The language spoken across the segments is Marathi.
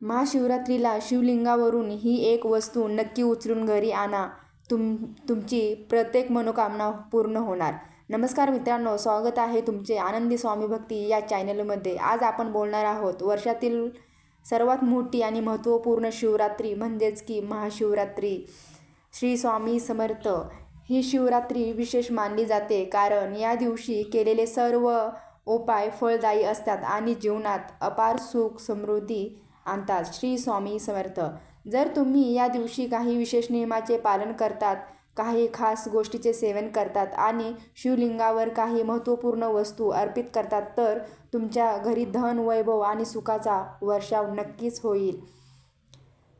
महाशिवरात्रीला शिवलिंगावरून ही एक वस्तू नक्की उचलून घरी आणा. तुम तुमची प्रत्येक मनोकामना पूर्ण होणार. नमस्कार मित्रांनो स्वागत आहे तुमचे आनंदी स्वामी भक्ती या चॅनलमध्ये. आज आपण बोलणार आहोत वर्षातील सर्वात मोठी आणि महत्त्वपूर्ण शिवरात्री म्हणजेच की महाशिवरात्री. श्री स्वामी समर्थ. ही शिवरात्री विशेष मानली जाते कारण या दिवशी केलेले सर्व उपाय फळदायी असतात आणि जीवनात अपार सुख समृद्धी आणतात श्री स्वामी समर्थ. जर तुम्ही या दिवशी काही विशेष नियमाचे पालन करतात काही खास गोष्टीचे सेवन करतात आणि शिवलिंगावर काही महत्त्वपूर्ण वस्तू अर्पित करतात तर तुमच्या घरी धन वैभव आणि सुखाचा वर्षाव नक्कीच होईल.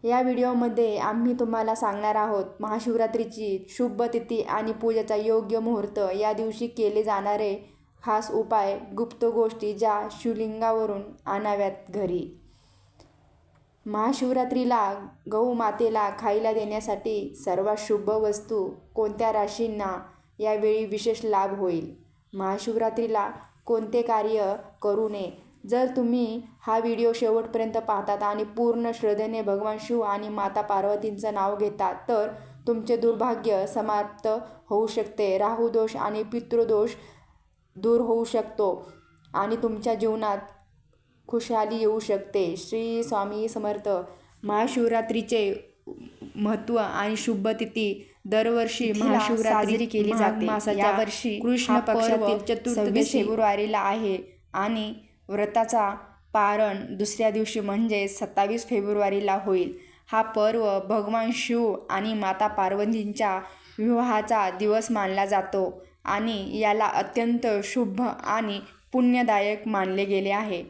या व्हिडिओमध्ये आम्ही तुम्हाला सांगणार आहोत महाशिवरात्रीची शुभ तिथी आणि पूजेचा योग्य मुहूर्त या दिवशी केले जाणारे खास उपाय गुप्त गोष्टी ज्या शिवलिंगावरून आणाव्यात घरी. महाशिवरात्रीला गौमातेला खायला देण्यासाठी सर्वात शुभ वस्तू कोणत्या राशींना यावेळी विशेष लाभ होईल? महाशिवरात्रीला कोणते कार्य करू नये? जर तुम्ही हा व्हिडिओ शेवटपर्यंत पाहतात आणि पूर्ण श्रद्धेने भगवान शिव आणि माता पार्वतींचं नाव घेतात तर तुमचे दुर्भाग्य समाप्त होऊ शकते. राहुदोष आणि पितृदोष दूर होऊ शकतो आणि तुमच्या जीवनात खुशहाली येऊ शकते. श्री स्वामी समर्थ महाशिवरात्रीचे महत्त्व आणि शुभ तिथी दरवर्षी महाशिवरात्री केली जाते. यावर्षी कृष्ण पक्षातील चतुर्दशी फेब्रुवारीला आहे आणि व्रताचा पारण दुसऱ्या दिवशी म्हणजे सत्तावीस फेब्रुवारीला होईल. हा पर्व भगवान शिव आणि माता पार्वतींच्या विवाहाचा दिवस मानला जातो आणि याला अत्यंत शुभ आणि पुण्यदायक मानले गेले आहे.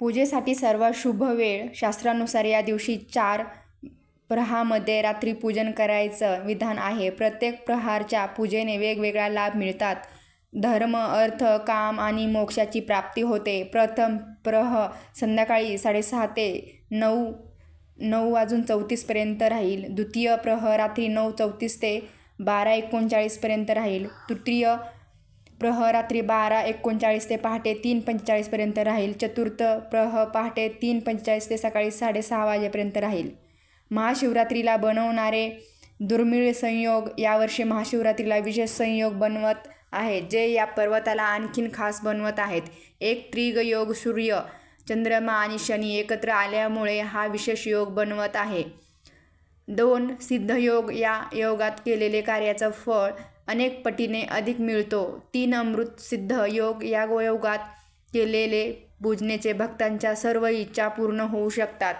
पूजेसाठी सर्वात शुभ वेळ. शास्त्रानुसार या दिवशी चार प्रहामध्ये रात्री पूजन करायचं विधान आहे. प्रत्येक प्रहारच्या पूजेने वेगवेगळा लाभ मिळतात. धर्म अर्थ काम आणि मोक्षाची प्राप्ती होते. प्रथम प्रह संध्याकाळी साडेसहा ते नऊ नऊ वाजून चौतीसपर्यंत राहील. द्वितीय प्रह रात्री नऊ चौतीस ते बारा एकोणचाळीसपर्यंत राहील. तृतीय प्रह रात्री बारा एकोणचाळीस ते पहाटे तीन पंचेचाळीसपर्यंत राहील. चतुर्थ प्रह पहाटे तीन पंचेचाळीस ते सकाळी साडेसहा वाजेपर्यंत राहील. महाशिवरात्रीला बनवणारे दुर्मिळ संयोग यावर्षी महाशिवरात्रीला विशेष संयोग बनवत आहेत जे या पर्वताला आणखीन खास बनवत आहेत. एक त्रिग योग सूर्य चंद्रमा आणि शनी एकत्र आल्यामुळे हा विशेष योग बनवत आहे. दोन सिद्धयोग या योगात केलेले कार्याचं फळ अनेक पटीने अधिक मिळतो. तीन अमृत सिद्ध योग या गोयोगात केलेले पूजनेचे भक्तांच्या सर्व इच्छा पूर्ण होऊ शकतात.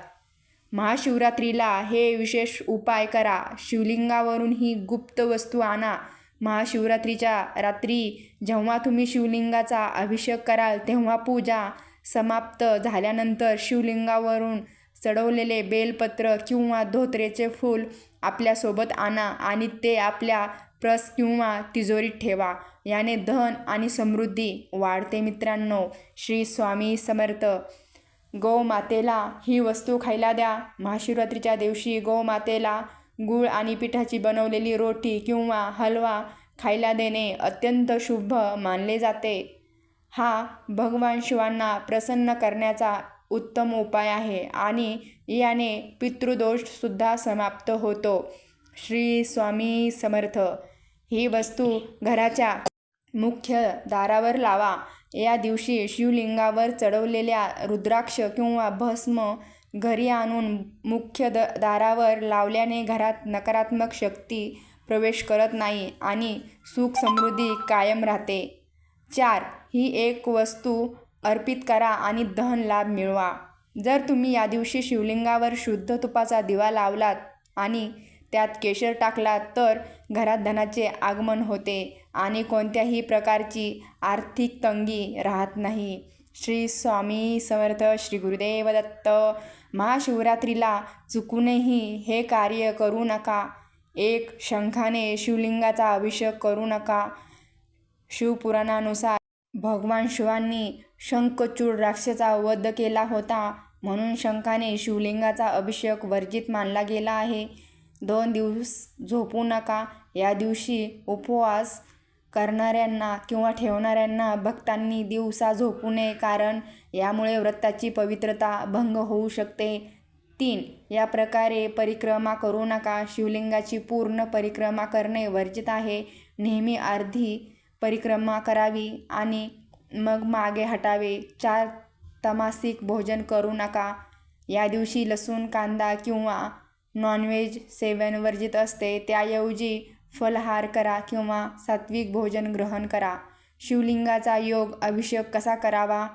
महाशिवरात्रीला हे विशेष उपाय करा. शिवलिंगावरून ही गुप्त वस्तू आणा. महाशिवरात्रीच्या रात्री जेव्हा तुम्ही शिवलिंगाचा अभिषेक कराल तेव्हा पूजा समाप्त झाल्यानंतर शिवलिंगावरून चढवलेले बेलपत्र किंवा धोत्रेचे फूल आपल्यासोबत आणा आणि ते आपल्या प्रस किंवा तिजोरीत ठेवा. याने धन आणि समृद्धी वाढते मित्रांनो. श्री स्वामी समर्थ. गोमातेला ही वस्तू खायला द्या. महाशिवरात्रीच्या दिवशी गोमातेला गूळ आणि पिठाची बनवलेली रोटी किंवा हलवा खायला देणे अत्यंत शुभ मानले जाते. हा भगवान शिवांना प्रसन्न करण्याचा उत्तम उपाय आहे आणि याने पितृदोषसुद्धा समाप्त होतो. श्री स्वामी समर्थ. ही वस्तू घराच्या मुख्य दारावर लावा. या दिवशी शिवलिंगावर चढवलेल्या रुद्राक्ष किंवा भस्म घरी आणून मुख्य द दारावर लावल्याने घरात नकारात्मक शक्ती प्रवेश करत नाही आणि सुख समृद्धी कायम राहते. चार ही एक वस्तू अर्पित करा आणि धन लाभ मिळवा. जर तुम्ही या दिवशी शिवलिंगावर शुद्ध तुपाचा दिवा लावलात आणि त्यात केशर टाकला तर घरात धनाचे आगमन होते आणि कोणत्याही प्रकारची आर्थिक तंगी राहत नाही. श्री स्वामी समर्थ श्री गुरुदेव दत्त महाशिवरात्रीला चुकूनही हे कार्य करू नका. एक शंखाने शिवलिंगाचा अभिषेक करू नका. शिवपुराणानुसार भगवान शिवांनी शंखचूड राक्षसा वध केला होता म्हणून शंखाने शिवलिंगाचा अभिषेक वर्जित मानला गेला आहे. दोन दिवस झोपू नका. या दिवशी उपवास करणाऱ्यांना किंवा ठेवणाऱ्यांना भक्तांनी दिवसा झोपू नये कारण यामुळे व्रताची पवित्रता भंग होऊ शकते. तीन या प्रकारे परिक्रमा करू नका. शिवलिंगाची पूर्ण परिक्रमा करणे वर्जित आहे. नेहमी अर्धी परिक्रमा करावी आणि मग मागे हटावे. चार तमासिक भोजन करू नका. या दिवशी लसूण कांदा किंवा नॉनव्हेज सेवन वर्जित असते त्याऐवजी फलहार करा किंवा सात्विक भोजन ग्रहण करा. शिवलिंगाचा योग अभिषेक कसा करावा?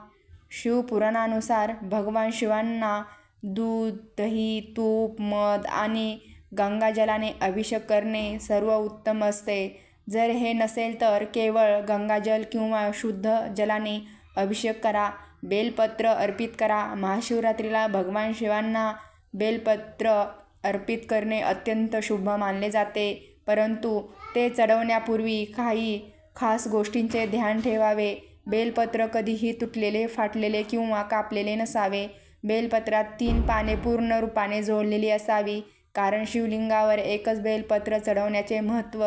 शिवपुराणानुसार भगवान शिवांना दूध दही तूप मध आणि गंगाजलाने अभिषेक करणे सर्व उत्तम असते. जर हे नसेल तर केवळ गंगाजल किंवा शुद्ध जलाने अभिषेक करा. बेलपत्र अर्पित करा. महाशिवरात्रीला भगवान शिवांना बेलपत्र अर्पित करणे अत्यंत शुभ मानले जाते. परंतु ते चढवण्यापूर्वी काही खास गोष्टींचे ध्यान ठेवावे. बेलपत्र कधीही तुटलेले फाटलेले किंवा कापलेले नसावे. बेलपत्रात तीन पाने पूर्ण रूपाने जोडलेली असावी. कारण शिवलिंगावर एकच बेलपत्र चढवण्याचे महत्त्व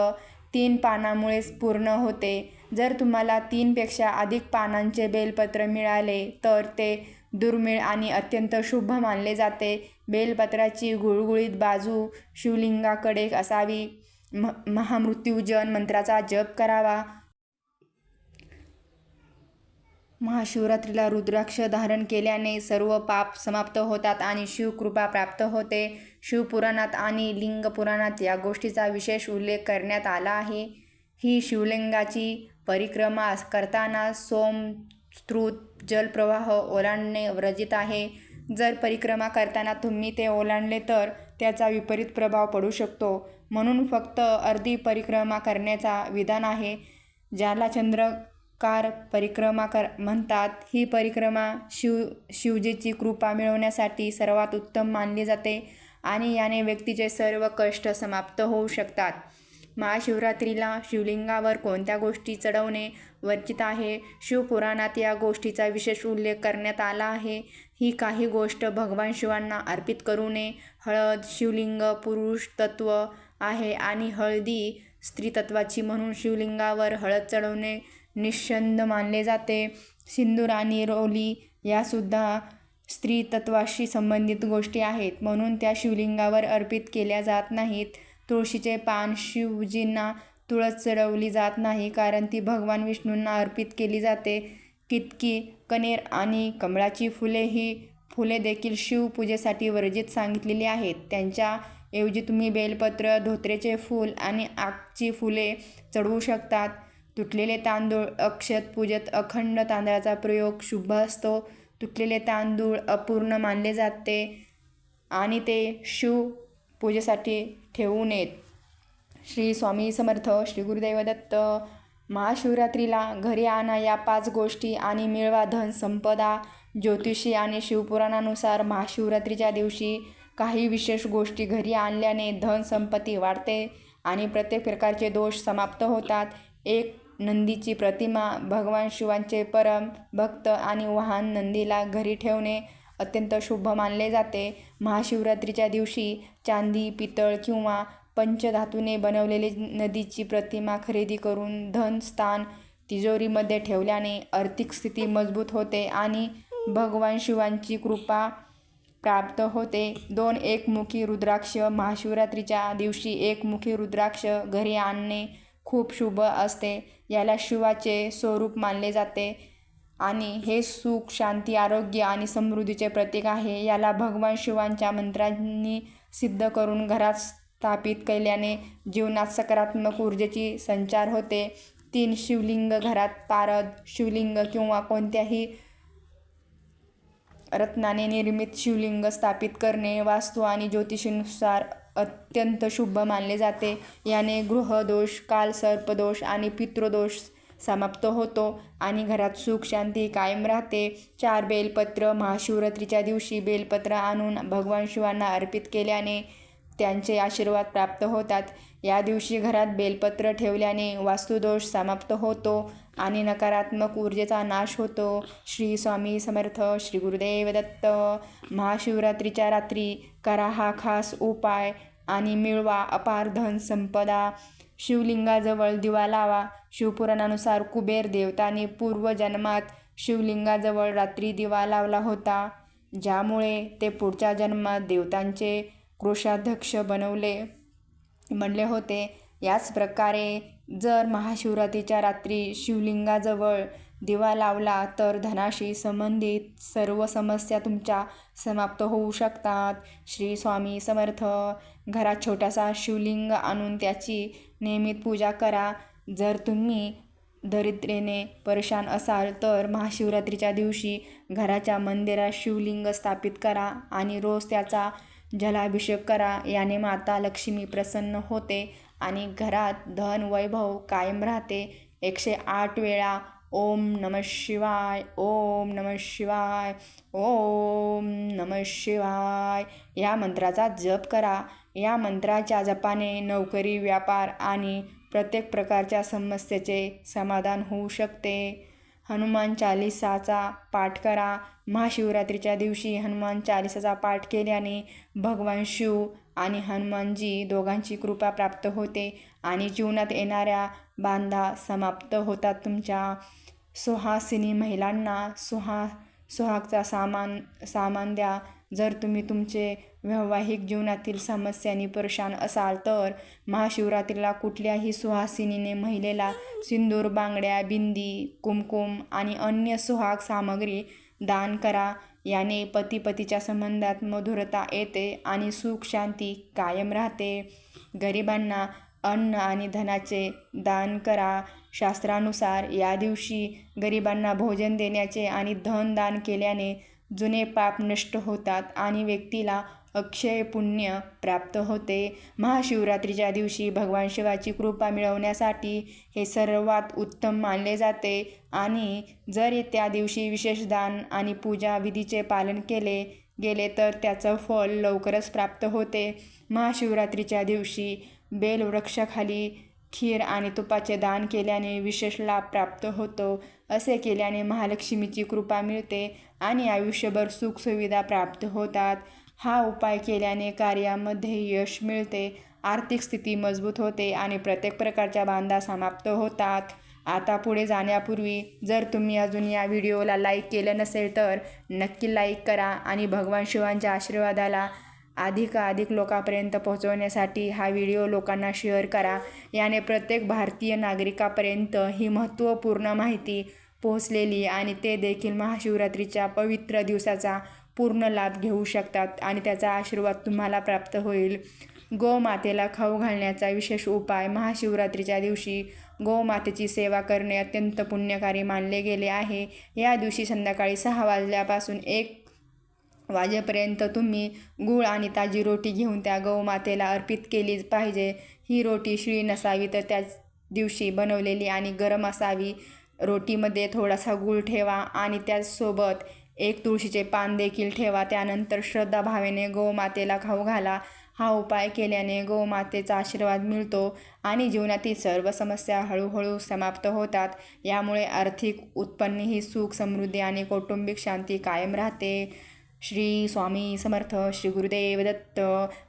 तीन पानामुळेच पूर्ण होते. जर तुम्हाला तीनपेक्षा अधिक पानांचे बेलपत्र मिळाले तर ते दुर्मिळ आणि अत्यंत शुभ मानले जाते. बेलपत्राची गुळगुळीत बाजू शिवलिंगाकडे असावी. म महामृत्युजन मंत्राचा जप करावा. महाशिवरात्रीला रुद्राक्ष धारण केल्याने सर्व पाप समाप्त होतात आणि शिवकृपा प्राप्त होते. शिवपुराणात आणि लिंगपुराणात या गोष्टीचा विशेष उल्लेख करण्यात आला आहे. ही शिवलिंगाची परिक्रमा करताना सोम स्त्रुत जलप्रवाह ओलांडणे वर्जित आहे. जर परिक्रमा करताना तुम्ही ते ओलांडले तर त्याचा विपरीत प्रभाव पडू शकतो. म्हणून फक्त अर्धी परिक्रमा करण्याचा विधान आहे. ज्याला चंद्रकार परिक्रमा कर म्हणतात ही परिक्रमा शिव शिवजीची कृपा मिळवण्यासाठी सर्वात उत्तम मानली जाते आणि याने व्यक्तीचे सर्व कष्ट समाप्त होऊ शकतात. महाशिवरात्रीला शिवलिंगावर कोणत्या गोष्टी चढवणे वर्जित आहे? शिवपुराणात या गोष्टीचा विशेष उल्लेख करण्यात आला आहे. ही काही गोष्ट भगवान शिवांना अर्पित करू नये. हळद शिवलिंग पुरुष तत्व आहे आणि हळदी स्त्री तत्वाची म्हणून शिवलिंगावर हळद चढवणे निश्चंद मानले जाते. सिंदूर आणि रोली यासुद्धा स्त्री तत्वाशी संबंधित गोष्टी आहेत. म्हणून त्या शिवलिंगावर अर्पित केल्या जात नाहीत. तुळशीचे पान शिवजींना तुळस चढवली जात नाही कारण ती भगवान विष्णूंना अर्पित केली जाते. कितकी कणेर आणि कमळाची फुले ही फुले देखील शिवपूजेसाठी वर्जित सांगितलेली आहेत. त्यांच्या ऐवजी तुम्ही बेलपत्र धोत्रेचे फूल आणि आगची फुले चढवू शकतात. तुटलेले तांदूळ अक्षत पूजेत अखंड तांदळाचा प्रयोग शुभ असतो. तुटलेले तांदूळ अपूर्ण मानले जाते आणि ते शिव पूजेसाठी ठेवू नयेत. श्री स्वामी समर्थ श्री गुरुदेव दत्त महाशिवरात्रीला घरी आणा या पाच गोष्टी आणि मिळवा धन संपदा. ज्योतिषी आणि शिवपुराणानुसार महाशिवरात्रीच्या दिवशी काही विशेष गोष्टी घरी आणल्याने धन संपत्ती वाढते आणि प्रत्येक प्रकारचे दोष समाप्त होतात. एक नंदीची प्रतिमा भगवान शिवांचे परम भक्त आणि वाहन नंदीला घरी ठेवणे. अत्यंत शुभ मानले जाते. महाशिवरात्रीच्या दिवशी चांदी पितळ किंवा पंचधातूने बनवलेली नदीची प्रतिमा खरेदी करून धन स्थान तिजोरीमध्ये ठेवल्याने आर्थिक स्थिती मजबूत होते आणि भगवान शिवांची कृपा प्राप्त होते. दोन एकमुखी रुद्राक्ष महाशिवरात्रीच्या दिवशी एकमुखी रुद्राक्ष घरी आणणे खूप शुभ असते. याला शिवाचे स्वरूप मानले जाते. आणि हे सुख शांती आरोग्य आणि समृद्धीचे प्रतीक आहे. याला भगवान शिवांच्या मंत्रांनी सिद्ध करून घरात स्थापित केल्याने जीवनात सकारात्मक ऊर्जेची संचार होते. तीन शिवलिंग घरात पारद शिवलिंग किंवा कोणत्याही रत्नाने निर्मित शिवलिंग स्थापित करणे वास्तू आणि ज्योतिषीनुसार अत्यंत शुभ मानले जाते. याने गृहदोष काल सर्पदोष आणि पितृदोष समाप्त होतो आणि घरात सुख शांती कायम राहते. चार बेलपत्र महाशिवरात्रीच्या दिवशी बेलपत्र आणून भगवान शिवांना अर्पित केल्याने त्यांचे आशीर्वाद प्राप्त होतात. या दिवशी घरात बेलपत्र ठेवल्याने वास्तुदोष समाप्त होतो आणि नकारात्मक ऊर्जेचा नाश होतो. श्री स्वामी समर्थ श्री गुरुदेव दत्त महाशिवरात्रीच्या रात्री करा हा खास उपाय आणि मिळवा अपार धन संपदा. शिवलिंगाजवळ दिवा लावा. शिवपुराणानुसार कुबेर देवताने पूर्वजन्मात शिवलिंगाजवळ रात्री दिवा लावला होता. ज्यामुळे ते पुढच्या जन्मात देवतांचे कृषाध्यक्ष बनवले. म्हणले होते याच प्रकारे जर महाशिवरात्रीच्या रात्री शिवलिंगाजवळ दिवा लावला तर धनाशी संबंधित सर्व समस्या तुमच्या समाप्त होऊ शकतात. श्री स्वामी समर्थ. घरात छोटासा शिवलिंग आणून त्याची नियमित पूजा करा. जर तुम्ही दरिद्रेने परेशान असाल तर महाशिवरात्रीच्या दिवशी घराच्या मंदिरात शिवलिंग स्थापित करा आणि रोज त्याचा जलाभिषेक करा. याने माता लक्ष्मी प्रसन्न होते आणि घरात धन वैभव कायम राहते. एकशे आठ वेळा ओम नम शिवाय ओम नम शिवाय ओम नम शिवाय या मंत्राचा जप करा. या मंत्राच्या जपाने नोकरी व्यापार आणि प्रत्येक प्रकारच्या समस्येचे समाधान होऊ शकते. हनुमान चालिसाचा पाठ करा. महाशिवरात्रीच्या दिवशी हनुमान चालिसाचा पाठ केल्याने भगवान शिव आणि हनुमानजी दोघांची कृपा प्राप्त होते आणि जीवनात येणाऱ्या बांधा समाप्त होतात तुमच्या. सुहासिनी महिलांना सुहा सुहागचा सामान सामान द्या. जर तुम्ही तुमचे वैवाहिक जीवनातील समस्यांनी परेशान असाल तर महाशिवरात्रीला कुठल्याही सुहासिनीने महिलेला सिंदूर बांगड्या बिंदी कुमकुम आणि अन्य सुहाग सामग्री दान करा. याने पती पतीच्या संबंधात मधुरता येते आणि सुख शांती कायम राहते. गरिबांना अन्न आणि धनाचे दान करा. शास्त्रानुसार या दिवशी गरिबांना भोजन देण्याचे आणि धन दान केल्याने जुने पाप नष्ट होतात आणि व्यक्तीला अक्षय पुण्य प्राप्त होते. महाशिवरात्रीच्या दिवशी भगवान शिवाची कृपा मिळवण्यासाठी हे सर्वात उत्तम मानले जाते आणि जर त्या दिवशी विशेष दान आणि पूजा विधीचे पालन केले गेले तर त्याचं फल लवकरच प्राप्त होते. महाशिवरात्रीच्या दिवशी बेलवृक्षाखाली खीर आणि तुपाचे दान केल्याने विशेष लाभ प्राप्त होतो. असे केल्याने महालक्ष्मीची कृपा मिळते आणि आयुष्यभर सुखसुविधा प्राप्त होतात. हा उपाय केल्याने कार्यामध्ये यश मिळते आर्थिक स्थिती मजबूत होते आणि प्रत्येक प्रकारच्या बांधा समाप्त होतात. आता पुढे जाण्यापूर्वी जर तुम्ही अजून या व्हिडिओला लाईक केलं नसेल तर नक्की लाईक करा आणि भगवान शिवांच्या आशीर्वादाला अधिकाधिक लोकांपर्यंत पोहोचवण्यासाठी हा व्हिडिओ लोकांना शेअर करा. याने प्रत्येक भारतीय नागरिकापर्यंत ही महत्त्वपूर्ण माहिती पोहोचलेली आणि ते देखील महाशिवरात्रीच्या पवित्र दिवसाचा पूर्ण लाभ घेऊ शकतात आणि त्याचा आशीर्वाद तुम्हाला प्राप्त होईल. गोमातेला खाऊ घालण्याचा विशेष उपाय महाशिवरात्रीच्या दिवशी गोमातेची सेवा करणे अत्यंत पुण्यकारी मानले गेले आहे. या दिवशी संध्याकाळी सहा वाजल्यापासून एक वाजेपर्यंत तुम्ही गूळ आणि ताजी रोटी घेऊन त्या गौमातेला अर्पित केली पाहिजे. ही रोटी शिळी नसावी तर त्याच दिवशी बनवलेली आणि गरम असावी. रोटीमध्ये थोडासा गूळ ठेवा आणि त्याचसोबत एक तुळशीचे पान देखील ठेवा त्यानंतर श्रद्धाभावेने गोमातेला खाऊ घाला. हा उपाय केल्याने गोमातेचा आशीर्वाद मिळतो आणि जीवनातील सर्व समस्या हळूहळू समाप्त होतात. यामुळे आर्थिक उत्पन्नही सुख समृद्धी आणि कौटुंबिक शांती कायम राहते. श्री स्वामी समर्थ श्री गुरुदेव दत्त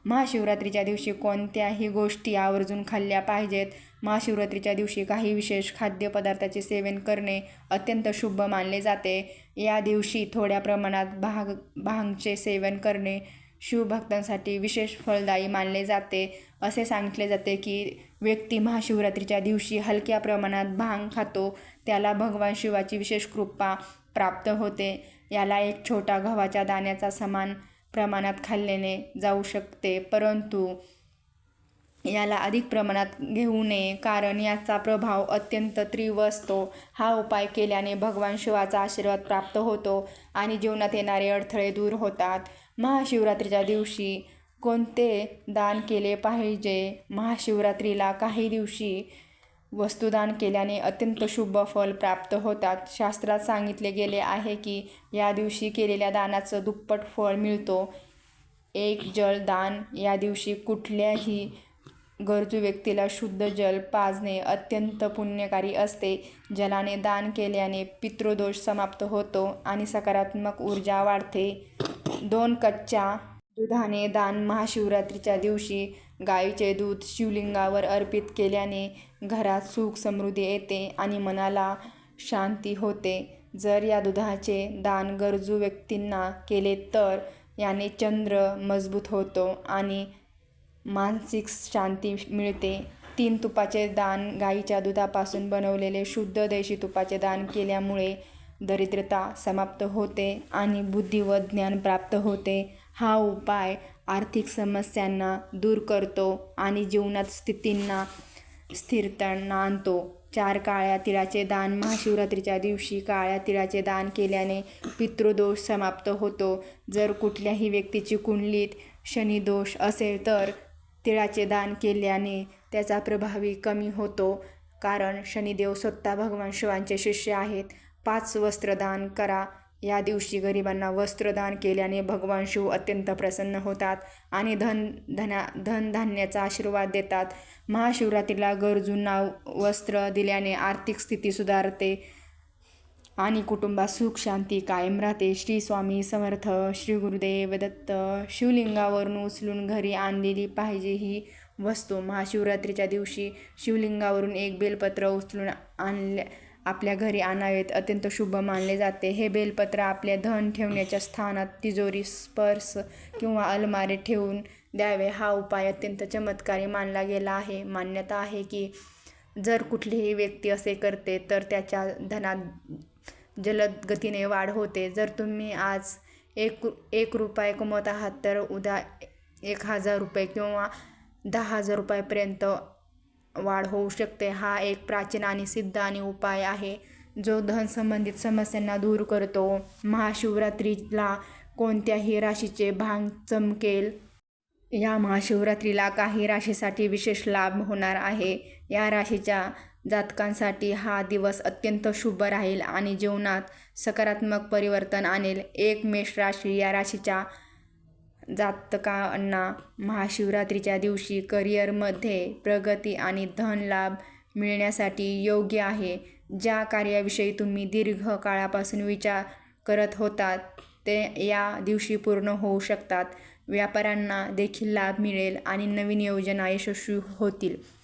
महाशिवरात्रीच्या दिवशी कोणत्याही गोष्टी आवर्जून खाल्ल्या पाहिजेत. महाशिवरात्रीच्या दिवशी काही विशेष खाद्यपदार्थाचे सेवन करणे अत्यंत शुभ मानले जाते. या दिवशी थोड्या प्रमाणात भाग भांगचे सेवन करणे शिवभक्तांसाठी विशेष फलदायी मानले जाते. असे सांगितले जाते की व्यक्ती महाशिवरात्रीच्या दिवशी हलक्या प्रमाणात भांग खातो त्याला भगवान शिवाची विशेष कृपा प्राप्त होते. याला एक छोटा गव्हाच्या दाण्याचा समान प्रमाणात खाल्लेने जाऊ शकते परंतु याला अधिक प्रमाणात घेऊ नये कारण याचा प्रभाव अत्यंत तीव्र असतो. हा उपाय केल्याने भगवान शिवाचा आशीर्वाद प्राप्त होतो आणि जीवनात येणारे अडथळे दूर होतात. महाशिवरात्रीच्या दिवशी कोणते दान केले पाहिजे? महाशिवरात्रीला काही दिवशी वस्तुदान केल्याने अत्यंत शुभ फल प्राप्त होतात. शास्त्रात सांगितले गेले आहे की या दिवशी केलेल्या दानाचं दुप्पट फळ मिळतो. एक जल दान या दिवशी कुठल्याही गरजू व्यक्तीला शुद्ध जल पाजणे अत्यंत पुण्यकारी असते. जलाने दान केल्याने पितृदोष समाप्त होतो आणि सकारात्मक ऊर्जा वाढते. दोन कच्च्या दुधाने दान महाशिवरात्रीच्या दिवशी गायीचे दूध शिवलिंगावर अर्पित केल्याने घरात सुख समृद्धी येते आणि मनाला शांती होते. जर या दुधाचे दान गरजू व्यक्तींना केले तर याने चंद्र मजबूत होतो आणि मानसिक शांती मिळते. तीन तुपाचे दान गाईच्या दुधापासून बनवलेले शुद्ध देशी तुपाचे दान केल्यामुळे दरिद्रता समाप्त होते आणि बुद्धी व ज्ञान प्राप्त होते. हा उपाय आर्थिक समस्यांना दूर करतो आणि जीवनात स्थितींना स्थिरतांना आणतो. चार काळ्या तिळाचे दान महाशिवरात्रीच्या दिवशी काळ्या तिळाचे दान केल्याने पितृदोष समाप्त होतो. जर कुठल्याही व्यक्तीची कुंडलीत शनिदोष असेल तर तिळाचे दान केल्याने त्याचा प्रभावी कमी होतो. कारण शनिदेव स्वतः भगवान शिवांचे शिष्य आहेत. पाच वस्त्रदान करा. या दिवशी गरिबांना वस्त्रदान केल्याने भगवान शिव अत्यंत प्रसन्न होतात आणि धन धना धनधान्याचा आशीर्वाद देतात. महाशिवरात्रीला गरजूंना वस्त्र दिल्याने आर्थिक स्थिती सुधारते. आणि कुटुंबात सुख शांती कायम राहते. श्री स्वामी समर्थ श्री गुरुदेव दत्त शिवलिंगावरून उचलून घरी आणलेली पाहिजे ही वस्तू. महाशिवरात्रीच्या दिवशी शिवलिंगावरून एक बेलपत्र उचलून आणल्या आपल्या घरी आणावेत. अत्यंत शुभ मानले जाते. हे बेलपत्र आपल्या धन ठेवण्याच्या स्थानात तिजोरी स्पर्श किंवा अलमारी ठेवून द्यावे. हा उपाय अत्यंत चमत्कारी मानला गेला आहे. मान्यता आहे की जर कुठलीही व्यक्ती असे करते तर त्याच्या धनात जलद गतीने वाढ होते. जर तुम्ही आज एक एक रुपये कमवत आहात तर उद्या एक हजार रुपये किंवा दहा हजार रुपयापर्यंत वाढ होऊ शकते. हा एक प्राचीन आणि सिद्ध आणि उपाय आहे जो धन संबंधित समस्यांना दूर करतो. महाशिवरात्रीला कोणत्याही राशीचे भांग चमकेल. या महाशिवरात्रीला काही राशीसाठी विशेष लाभ होणार आहे. या राशीच्या जातकांसाठी हा दिवस अत्यंत शुभ राहील आणि जीवनात सकारात्मक परिवर्तन आणेल. एक मेष राशी या राशीच्या जातकांना महाशिवरात्रीच्या दिवशी करिअरमध्ये प्रगती आणि धन लाभ मिळण्यासाठी योग्य आहे. ज्या कार्याविषयी तुम्ही दीर्घ काळापासून विचार करत होतात ते या दिवशी पूर्ण होऊ शकतात. व्यापाऱ्यांना देखील लाभ मिळेल आणि नवीन योजना यशस्वी होतील.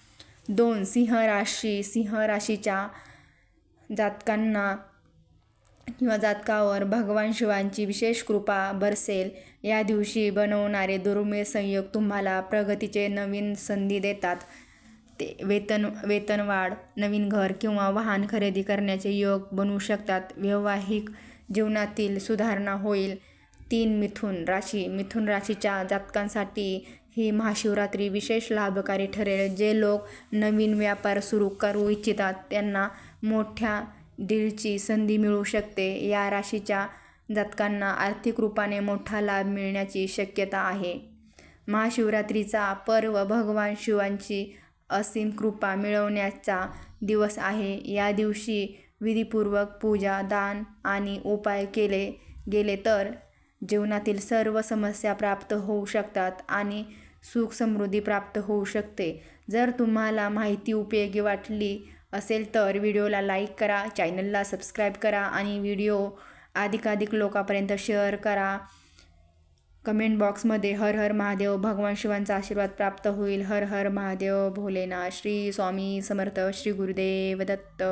दोन सिंह राशी सिंह राशीच्या जातकांना किंवा जातकावर भगवान शिवांची विशेष कृपा बरसेल. या दिवशी बनवणारे दुर्मिळ संयोग तुम्हाला प्रगतीचे नवीन संधी देतात. ते वेतन वेतनवाढ नवीन घर किंवा वाहन खरेदी करण्याचे योग बनवू शकतात. वैवाहिक जीवनातील सुधारणा होईल. तीन मिथुन राशी मिथुन राशीच्या जातकांसाठी ही महाशिवरात्री विशेष लाभकारी ठरेल. जे लोक नवीन व्यापार सुरू करू इच्छितात त्यांना मोठ्या डीलची संधी मिळू शकते. या राशीच्या जातकांना आर्थिक रूपाने मोठा लाभ मिळण्याची शक्यता आहे. महाशिवरात्रीचा पर्व भगवान शिवांची असीम कृपा मिळवण्याचा दिवस आहे. या दिवशी विधीपूर्वक पूजा दान आणि उपाय केले गेले तर जीवनातील सर्व समस्या प्राप्त होऊ शकतात आणि सुख समृद्धी प्राप्त होऊ शकते. जर तुम्हाला माहिती उपयोगी वाटली असेल तर व्हिडिओला लाईक करा चॅनलला सबस्क्राईब करा आणि व्हिडिओ अधिकाधिक लोकांपर्यंत शेअर करा. कमेंट बॉक्समध्ये हर हर महादेव भगवान शिवांचा आशीर्वाद प्राप्त होईल. हर हर महादेव भोलेनाथ श्री स्वामी समर्थ श्री गुरुदेव दत्त.